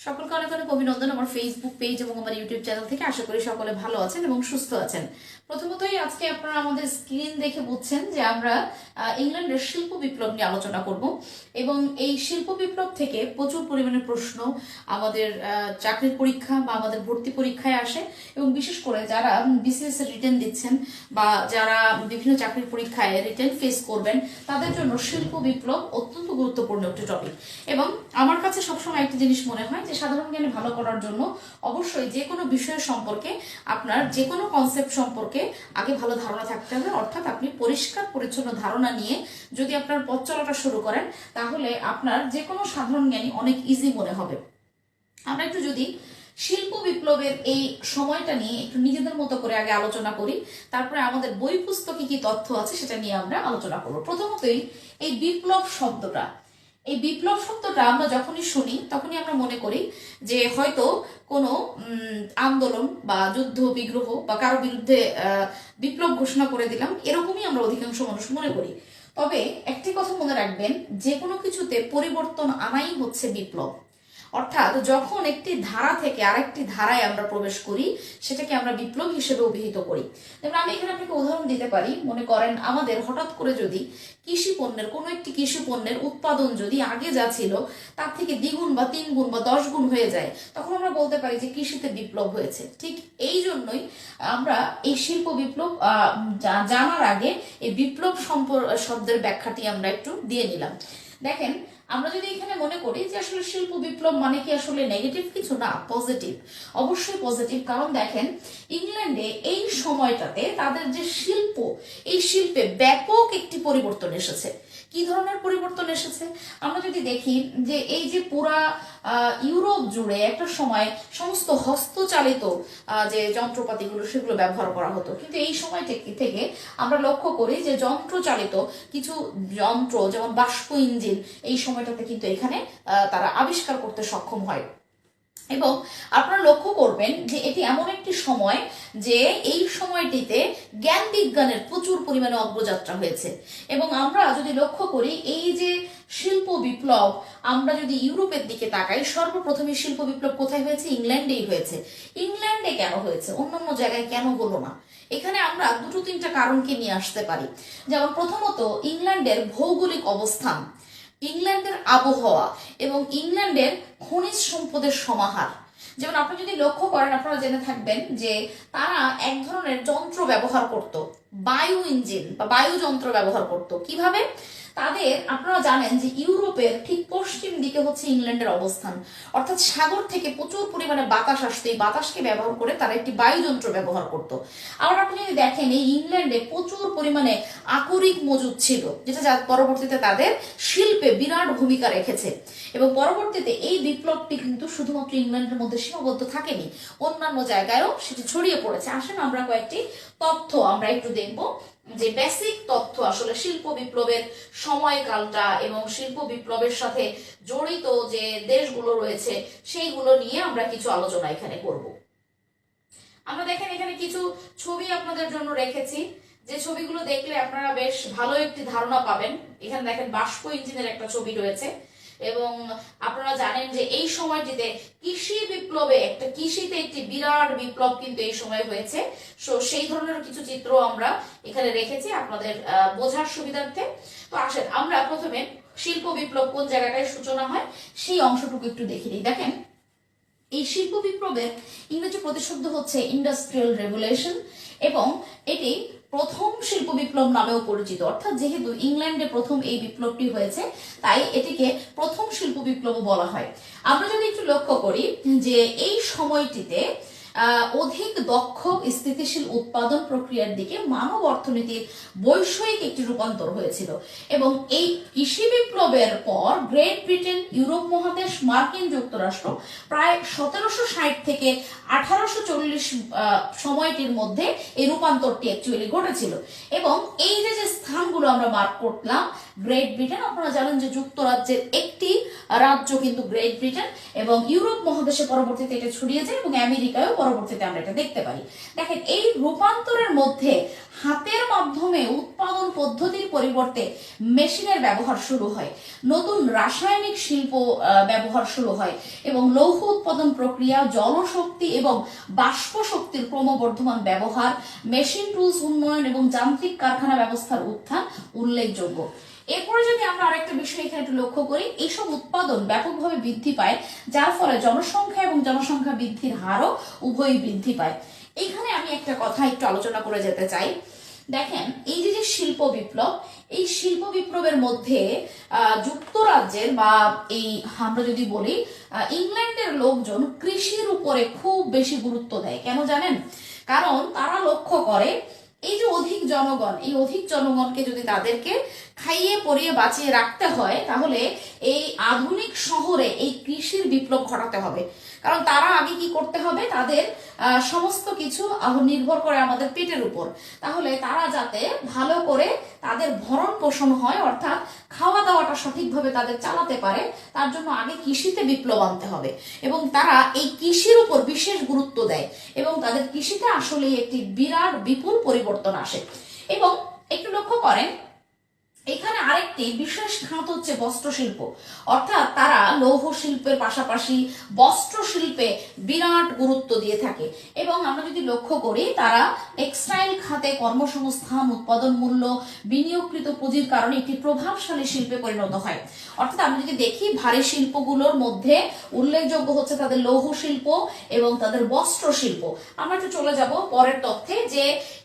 সকলকে অনেক অনেক অভিনন্দন আমার ফেসবুক পেজ এবং আমার ইউটিউব চ্যানেল থেকে। আশা করি সকলে ভালো আছেন এবং সুস্থ আছেন। প্রথমতই আজকে আপনারা আমাদের স্ক্রিন দেখে বুঝছেন যে আমরা ইংল্যান্ডের শিল্প বিপ্লব নিয়ে আলোচনা করব এবং এই শিল্প বিপ্লব থেকে প্রচুর পরিমাণে প্রশ্ন আমাদের চাকরির পরীক্ষা বা আমাদের ভর্তি পরীক্ষায় আসে এবং বিশেষ করে যারা বিসিএস এর রিটার্ন দিচ্ছেন বা যারা বিভিন্ন চাকরির পরীক্ষায় রিটার্ন ফেস করবেন, তাদের জন্য শিল্প বিপ্লব অত্যন্ত গুরুত্বপূর্ণ একটি টপিক এবং আমার কাছে সবসময় একটি জিনিস মনে হয় যে সাধারণ জ্ঞানে ভালো করার জন্য অবশ্যই যে কোনো বিষয় সম্পর্কে আপনার যে কোনো কনসেপ্ট সম্পর্কে আগে ভালো ধারণা থাকতে হবে। অর্থাৎ আপনি পরিষ্কার, পরিচ্ছন্ন ধারণা নিয়ে যদি আপনার পথ চলাটা শুরু করেন, তাহলে আপনার যে কোনো সাধারণ জ্ঞানী অনেক ইজি মনে হবে। আমরা একটু যদি শিল্প বিপ্লবের এই সময়টা নিয়ে একটু নিজেদের মতো করে আগে আলোচনা করি, তারপরে আমাদের বই পুস্তকে কি তথ্য আছে সেটা নিয়ে আমরা আলোচনা করব। প্রথমতই এই বিপ্লব শব্দটা। এই বিপ্লব শব্দটা আমরা যখনই শুনি, তখনই আমরা মনে করি যে হয়তো কোনো আন্দোলন বা যুদ্ধ, বিগ্রহ বা কারও বিরুদ্ধে বিপ্লব ঘোষণা করে দিলাম, এরকমই আমরা অধিকাংশ মানুষ মনে করি। তবে একটি কথা মনে রাখবেন, যে কোনো কিছুতে পরিবর্তন আনাই হচ্ছে বিপ্লব। অর্থাৎ যখন একটি ধারা থেকে আরেকটি ধারায় আমরা প্রবেশ করি, সেটাকে আমরা বিপ্লব হিসেবে অভিহিত করি। যেমন আমি এখানে আপনাকে উদাহরণ দিতে পারি, মনে করেন আমাদের হঠাৎ করে যদি কৃষি পণ্যের, কোনো একটি কৃষি পণ্যের উৎপাদন যদি আগে যা ছিল, তার থেকে দ্বিগুণ বা তিন গুণ বা দশ গুণ হয়ে যায়, তখন আমরা বলতে পারি যে কৃষিতে বিপ্লব হয়েছে। ঠিক এই জন্যই আমরা এই শিল্প বিপ্লব জানার আগে এই বিপ্লব সম্পর, শব্দের ব্যাখ্যাটি আমরা একটু দিয়ে নিলাম। দেখেন আমরা যদি এখানে মনে করি যে আসলে শিল্প বিপ্লব মানে কি আসলে নেগেটিভ কিছু? না পজিটিভ অবশ্যই পজিটিভ কারণ দেখেন, ইংল্যান্ডে এই সময়টাতে তাদের যে শিল্প, এই শিল্পে ব্যাপক একটি পরিবর্তন এসেছে। কি ধরনের পরিবর্তন এসেছে? আমরা যদি দেখি যে এই যে পুরা ইউরোপ জুড়ে একটা সময় সমস্ত হস্তচালিত যে যন্ত্রপাতিগুলো সেগুলো ব্যবহার করা হতো। কিন্তু এই সময় থেকে আমরা লক্ষ্য করি যে যন্ত্রচালিত কিছু যন্ত্র, যেমন বাষ্প ইঞ্জিন, এই সময়টাতে কিন্তু এখানে তারা আবিষ্কার করতে সক্ষম হয়। এবং আপনারা লক্ষ্য করবেন যে এটি এমন একটি সময় যে এই সময়টিতে জ্ঞান বিজ্ঞানের প্রচুর পরিমাণে অগ্রযাত্রা হয়েছে। এবং আমরা যদি লক্ষ্য করি, এই যে শিল্প বিপ্লব, আমরা যদি ইউরোপের দিকে তাকাই, সর্বপ্রথমে শিল্প বিপ্লব কোথায় হয়েছে? ইংল্যান্ডেই হয়েছে। ইংল্যান্ডে কেন হয়েছে? অন্যান্য জায়গায় কেন হলো না? এখানে আমরা দুটো তিনটা কারণকে নিয়ে আসতে পারি। যেমন প্রথমত, ইংল্যান্ডের ভৌগোলিক অবস্থান। ইংল্যান্ডের আবহাওয়া এবং ইংল্যান্ডের খনিজ সম্পদের সমাহার। যেমন আপনি যদি লক্ষ্য করেন, আপনারা জেনে থাকবেন যে তারা এক ধরনের যন্ত্র ব্যবহার করত। বায়ু ইঞ্জিন বা বায়ু যন্ত্র ব্যবহার করত। কীভাবে? তাদের আপনারা জানেন যে ইউরোপের ঠিক পশ্চিম দিকে হচ্ছে ইংল্যান্ডের অবস্থান। অর্থাৎ সাগর থেকে প্রচুর পরিমাণে বাতাস আসতো। এই বাতাসকে ব্যবহার করে তারা একটি বায়ুযন্ত্র ব্যবহার করত। আবার আপনি যদি দেখেন, এই ইংল্যান্ডে প্রচুর পরিমাণে আকরিক মজুদ ছিল, যেটা যা পরবর্তীতে তাদের শিল্পে বিরাট ভূমিকা রেখেছে। এবং পরবর্তীতে এই বিপ্লবটি কিন্তু শুধুমাত্র ইংল্যান্ডের মধ্যে সীমাবদ্ধ থাকেনি, অন্যান্য জায়গায়ও সেটি ছড়িয়ে পড়েছে। আসেন আমরা কয়েকটি তথ্য আমরা একটু দেখব। যে বেসিক তথ্য আসলে শিল্প বিপ্লবের সময়কালটা এবং শিল্প বিপ্লবের সাথে জড়িত যে দেশগুলো রয়েছে, সেইগুলো নিয়ে আমরা কিছু আলোচনা এখানে করব। আমরা দেখেন এখানে কিছু ছবি আপনাদের জন্য রেখেছি। যে ছবিগুলো দেখলে আপনারা বেশ ভালো একটি ধারণা পাবেন। এখানে দেখেন বাষ্প ইঞ্জিনের একটা ছবি রয়েছে। এবং আপনারা জানেন যে এই সময়টিতে কৃষি বিপ্লবে একটা কৃষিতে একটি বিরাট বিপ্লব কিন্তু এই সময় হয়েছে। সো সেই ধরনের কিছু চিত্র আমরা এখানে রেখেছি আপনাদের বোঝার সুবিধার্থে। তো আসেন, আমরা প্রথমে শিল্প বিপ্লব কোন জায়গাটায় সূচনা হয় সেই অংশটুকু একটু দেখে নিই। দেখেন, এই শিল্প বিপ্লবের ইংরেজি প্রতিশব্দ হচ্ছে ইন্ডাস্ট্রিয়াল রেভুলেশন এবং এটি প্রথম শিল্প বিপ্লব নামেও পরিচিত। অর্থাৎ যেহেতু ইংল্যান্ডে প্রথম এই বিপ্লবটি হয়েছে, তাই এটিকে প্রথম শিল্প বিপ্লব বলা হয়। আমরা যদি একটু লক্ষ্য করি যে এই সময়টিতে অধিক দক্ষ, স্থিতিশীল উৎপাদন প্রক্রিয়ার দিকে মানব অর্থনীতির বৈষয়িক একটি রূপান্তর হয়েছিল। এবং এই কৃষি বিপ্লবের পর গ্রেট ব্রিটেন, ইউরোপ মহাদেশ, মার্কিন যুক্তরাষ্ট্র প্রায় সতেরোশো ষাট থেকে আঠারোশো চল্লিশ সময়টির মধ্যে এই রূপান্তরটি অ্যাকচুয়ালি ঘটেছিল। এবং এই যে যে স্থানগুলো আমরা মার্ক করলাম, গ্রেট ব্রিটেন, আপনারা জানেন যে যুক্তরাজ্যের একটি রাজ্য কিন্তু গ্রেট ব্রিটেন এবং ইউরোপ মহাদেশে পরবর্তীতে এটা ছড়িয়ে যায় এবং আমেরিকায়ও পরবর্তীতে আমরা এটা দেখতে পারি দেখেন, এই রূপান্তরের মধ্যে হাতের মাধ্যমে উৎপাদন পদ্ধতির পরিবর্তে মেশিনের ব্যবহার শুরু হয়। নতুন রাসায়নিক শিল্প ব্যবহার শুরু হয় এবং লৌহ উৎপাদন প্রক্রিয়া, জলশক্তি এবং বাষ্প শক্তির ক্রমবর্ধমান ব্যবহার, মেশিন টুলস উন্নয়ন এবং যান্ত্রিক কারখানা ব্যবস্থার উত্থান উল্লেখযোগ্য। এরপরে যদি আমরা আরেকটা বিষয় এখানে একটু লক্ষ্য করি, এইসব উৎপাদন ব্যাপকভাবে বৃদ্ধি পায়, যার ফলে জনসংখ্যা এবং জনসংখ্যা বৃদ্ধির হারও উভয়ই বৃদ্ধি পায়। এখানে আমি একটা কথা একটু আলোচনা করে যেতে চাই। দেখেন, এই যে যে শিল্প বিপ্লব, এই শিল্প বিপ্লবের মধ্যে যুক্তরাজ্যের বা এই আমরা যদি বলি ইংল্যান্ডের লোকজন কৃষির উপরে খুব বেশি গুরুত্ব দেয়। কেন জানেন? কারণ তারা লক্ষ্য করে এই যে অধিক জনগণ, এই অধিক জনগণকে যদি তাদেরকে খাইয়ে, পরিয়ে, বাঁচিয়ে রাখতে হয়, তাহলে এই আধুনিক শহরে এই কৃষির বিপ্লব ঘটাতে হবে। কারণ তারা আগে কি করতে হবে? তাদের সমস্ত কিছু নির্ভর করে আমাদের পেটের উপর। তাহলে তারা যাতে ভালো করে তাদের ভরণ পোষণ হয়, অর্থাৎ খাওয়া দাওয়াটা সঠিকভাবে তাদের চালাতে পারে, তার জন্য আগে কৃষিতে বিপ্লব আনতে হবে। এবং তারা এই কৃষির উপর বিশেষ গুরুত্ব দেয়। এবং তাদের কৃষিতে আসলে একটি বিরাট, বিপুল পরিবর্তন আসে। এবং একটু লক্ষ্য করেন আরেকটি বিশেষ খাত হচ্ছে বস্ত্র শিল্প অর্থাৎ তারা লৌহ শিল্পের পাশাপাশি বস্ত্র শিল্পে বিরাট গুরুত্ব দিয়ে থাকে। এবং আমরা যদি লক্ষ্য করি, তারা টেক্সটাইল খাতে কর্মসংস্থান, উৎপাদন মূল্য, বিনিয়োগকৃত পুঁজির কারণে একটি প্রভাবশালী শিল্পে পরিণত হয়। অর্থাৎ আমরা যদি দেখি, ভারী শিল্পগুলোর মধ্যে উল্লেখযোগ্য হচ্ছে তাদের লৌহ শিল্প এবং তাদের বস্ত্র শিল্প আমরা একটু চলে যাব পরের তথ্যে যে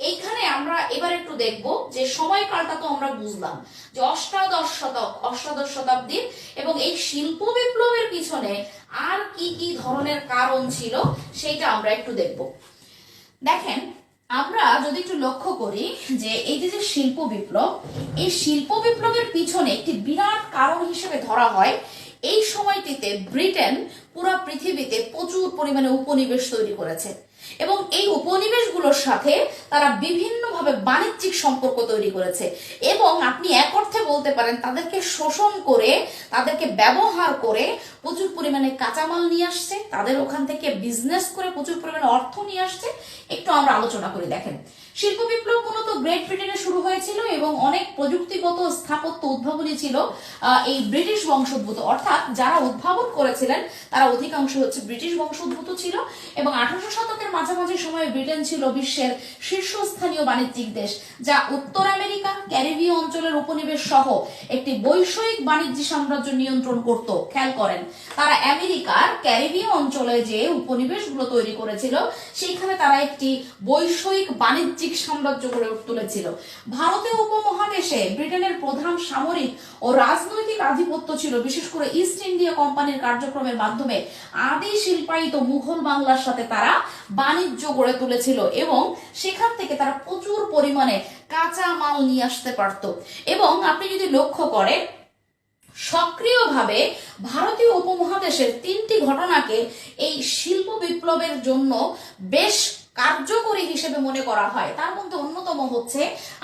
এইখানে আমরা এবার একটু দেখব যে সময়কালটা তো আমরা বুঝলাম, যে অষ্টাদশ শতক অষ্টাদশ শতাব্দীর এবং এই শিল্প বিপ্লবের পিছনে আর কি কি ধরনের কারণ ছিল সেইটা আমরা একটু দেখব। দেখেন, আমরা যদি একটু লক্ষ্য করি যে এই যে যে শিল্প বিপ্লব, এই শিল্প বিপ্লবের পিছনে একটি বিরাট কারণ হিসেবে ধরা হয় এই সময়টিতে ব্রিটেন পুরো পৃথিবীতে প্রচুর পরিমাণে উপনিবেশ তৈরি করেছে। এবং এই উপনিবেশগুলোর সাথে তারা বিভিন্নভাবে বাণিজ্যিক সম্পর্ক তৈরি করেছে। এবং আপনি এক অর্থে বলতে পারেন, তাদেরকে শোষণ করে, তাদেরকে ব্যবহার করে প্রচুর পরিমাণে কাঁচামাল নিয়ে আসছে, তাদের ওখান থেকে বিজনেস করে প্রচুর পরিমাণে অর্থ নিয়ে আসছে। একটু আমরা আলোচনা করি, দেখেন। শিল্প বিপ্লব মূলত গ্রেট ব্রিটেনে শুরু হয়েছিল এবং অনেক প্রযুক্তিগত স্থাপত্য উদ্ভাবনী ছিল এই ব্রিটিশ বংশোদ্ভূত। অর্থাৎ যারা উদ্ভাবন করেছিলেন, তারা অধিকাংশ হচ্ছে ব্রিটিশ বংশোদ্ভূত ছিল এবং আঠারোশো শতকের মাঝামাঝি সময়ে ব্রিটেন ছিল বিশ্বের শীর্ষস্থানীয় বাণিজ্যিক দেশ, যা উত্তর আমেরিকা, ক্যারিবীয় অঞ্চলের উপনিবেশ সহ একটি বৈষয়িক বাণিজ্য সাম্রাজ্য নিয়ন্ত্রণ করত। খেয়াল করেন, তারা আমেরিকার ক্যারিবীয় অঞ্চলে যে উপনিবেশগুলো তৈরি করেছিল, সেইখানে তারা একটি বৈষয়িক বাণিজ্যিক সাম্রাজ্য গড়ে তুলেছিল। ভারতীয় উপমহাদেশে ব্রিটেনের প্রধান সামরিক ও রাজনৈতিক আধিপত্য ছিল, বিশেষ করে ইস্ট ইন্ডিয়া কোম্পানির কার্যক্রমের মাধ্যমে আদি শিল্পায়িত মুঘল বাংলার সাথে তারা বাণিজ্য গড়ে তুলেছিল এবং সেখান থেকে তারা প্রচুর পরিমাণে কাঁচা মাল নিয়ে আসতে পারত। এবং আপনি যদি লক্ষ্য করেন, সক্রিয়ভাবে ভারতীয় উপমহাদেশের তিনটি ঘটনাকে এই শিল্প বিপ্লবের জন্য বেশ কার্যকরী হিসেবে মনে করা হয়। তার মধ্যে অন্যতম হচ্ছে,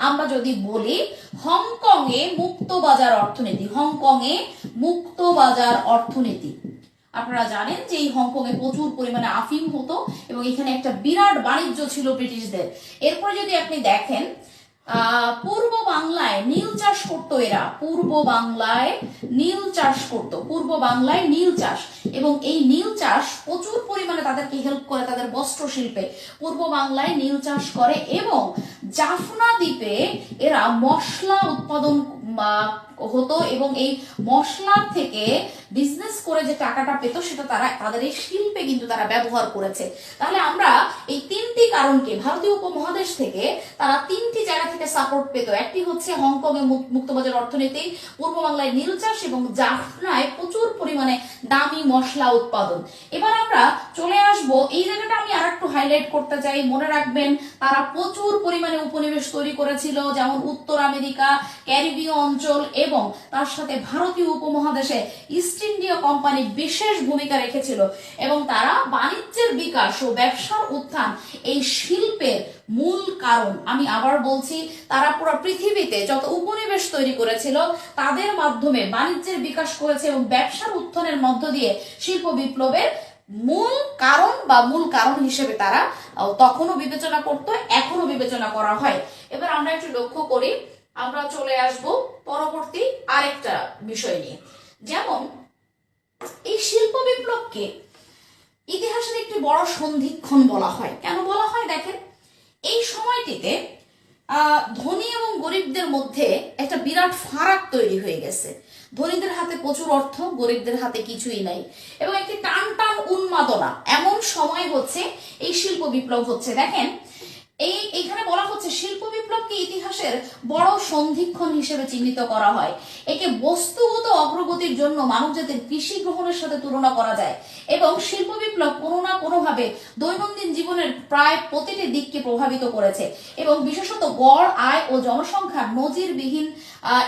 আমরা যদি বলি হংকং এ মুক্ত বাজার অর্থনীতি। হংকং এ মুক্ত বাজার অর্থনীতি। আপনারা জানেন যে এই হংকং এ প্রচুর পরিমাণে আফিম হতো এবং এখানে একটা বিরাট বাণিজ্য ছিল ব্রিটিশদের। এরপরে যদি আপনি দেখেন পূর্ব বাংলায় নীল চাষ করতো এরা। পূর্ব বাংলায় নীল চাষ করতো। পূর্ব বাংলায় নীল চাষ। এবং এই নীল চাষ প্রচুর পরিমাণে তাদেরকে হেল্প করে তাদের বস্ত্র শিল্পে পূর্ব বাংলায় নীল চাষ করে এবং জাফনা দ্বীপে এরা মশলা উৎপাদন হতো এবং এই মশলার থেকে বিজনেস করে যে টাকাটা পেতো সেটা তারা, তাদের এই শিল্পে কিন্তু তারা ব্যবহার করেছে। তাহলে আমরা এই তিনটি কারণকে ভারতীয় উপমহাদেশ থেকে তারা তিনটি জায়গা থেকে সাপোর্ট পেত। একটি হচ্ছে হংকং এ মুক্তবাজার অর্থনীতি, পূর্ব বাংলায় নীল চাষ এবং জাফনায় প্রচুর পরিমাণে দামি মশলা উৎপাদন। এবার আমরা চলে আসব, এই জায়গাটা আমি আর একটু হাইলাইট করতে চাই। মনে রাখবেন, তারা প্রচুর পরিমাণে উপনিবেশ তৈরি করেছিল, যেমন উত্তর আমেরিকা, ক্যারিবীয় অঞ্চল এবং তার সাথে ভারতীয় উপমহাদেশে ইস্ট ইন্ডিয়া কোম্পানি বিশেষ ভূমিকা রেখেছিল এবং তারা বাণিজ্যের বিকাশ ও ব্যবসার উত্থান এই শিল্পের মূল কারণ। আমি আবার বলছি, তারা পুরো পৃথিবীতে যত উপনিবেশ তৈরি করেছিল, তাদের মাধ্যমে বাণিজ্যের বিকাশ করেছে এবং ব্যবসার উত্থানের মধ্য দিয়ে শিল্প বিপ্লবের মূল কারণ বা মূল কারণ হিসেবে তারা তখনও বিবেচনা করত এখনও বিবেচনা করা হয়। এবার আমরা একটু লক্ষ্য করি আমরা চলে আসব পরবর্তী আরেকটা বিষয় নিয়ে। যেমন, এই শিল্প বিপ্লবকে ইতিহাসের একটি বড় সন্ধিক্ষণ বলা হয়। কেন বলা হয়? দেখেন, এই সময়টিতে ধনী এবং গরিবদের মধ্যে একটা বিরাট ফারাক তৈরি হয়ে গেছে। ধনীদের হাতে প্রচুর অর্থ, গরিবদের হাতে কিছুই নাই। এবং একটি টান টান উন্মাদনা, এমন সময় হচ্ছে এই শিল্প বিপ্লব হচ্ছে। দেখেন এই এখানে বলা হচ্ছে শিল্প বিপ্লবকে ইতিহাসের বড় সন্ধিক্ষণ হিসেবে চিহ্নিত করা হয়। একে বস্তুগত অগ্রগতির জন্য মানবজাতির কৃষি গ্রহণের সাথে তুলনা করা যায় এবং শিল্প বিপ্লব কোনো না কোনোভাবে দৈনন্দিন জীবনের প্রায় প্রতিটি দিককে প্রভাবিত করেছে এবং বিশেষত গড়, আয় ও জনসংখ্যা নজিরবিহীন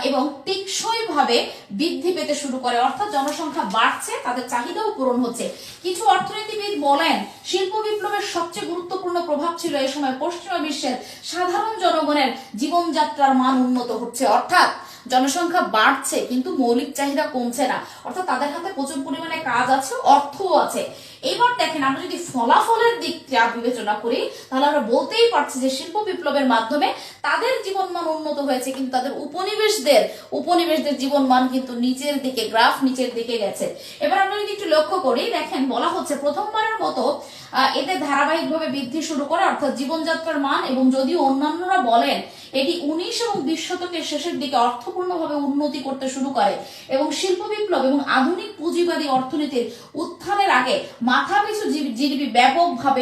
এবং টেকসইভাবে বৃদ্ধি পেতে শুরু করে। অর্থাৎ জনসংখ্যা বাড়ছে, তাদের চাহিদাও পূরণ হচ্ছে। কিছু অর্থনীতিবিদ বলেন, শিল্প বিপ্লবের সবচেয়ে গুরুত্বপূর্ণ প্রভাব ছিল এই সময় পশ্চিমা বিশ্বের সাধারণ জনগণের জীবনযাত্রার মান উন্নত হচ্ছে। অর্থাৎ জনসংখ্যা বাড়ছে, কিন্তু মৌলিক চাহিদা কমছে না। অর্থাৎ তাদের হাতে প্রচুর পরিমাণে কাজ আছে, অর্থও আছে। এবার দেখেন আমরা যদি ফলাফলের দিকটা বিবেচনা করি, তাহলে আমরা বলতেই পারছি যে শিল্প বিপ্লবের মাধ্যমে তাদের জীবনমান উন্নত হয়েছে, কিন্তু তাদের উপনিবেশদের উপনিবেশদের জীবনমান কিন্তু নিচের দিকে, গ্রাফ নিচের দিকে গেছে। এবার আমরা যদি একটু লক্ষ্য করি, দেখেন বলা হচ্ছে প্রথমবারের মতো এতে ধারাবাহিকভাবে বৃদ্ধি শুরু করে, অর্থাৎ জীবনযাত্রার মান এবং যদিও অন্যান্যরা বলেন এটি উনিশ এবং বিশ শতকের শেষের দিকে অর্থপূর্ণভাবে উন্নতি করতে শুরু করে এবং শিল্প বিপ্লব এবং আধুনিক পুঁজিবাদী অর্থনীতির উত্থানের আগে মাথাপিছু জিডিপি ব্যাপকভাবে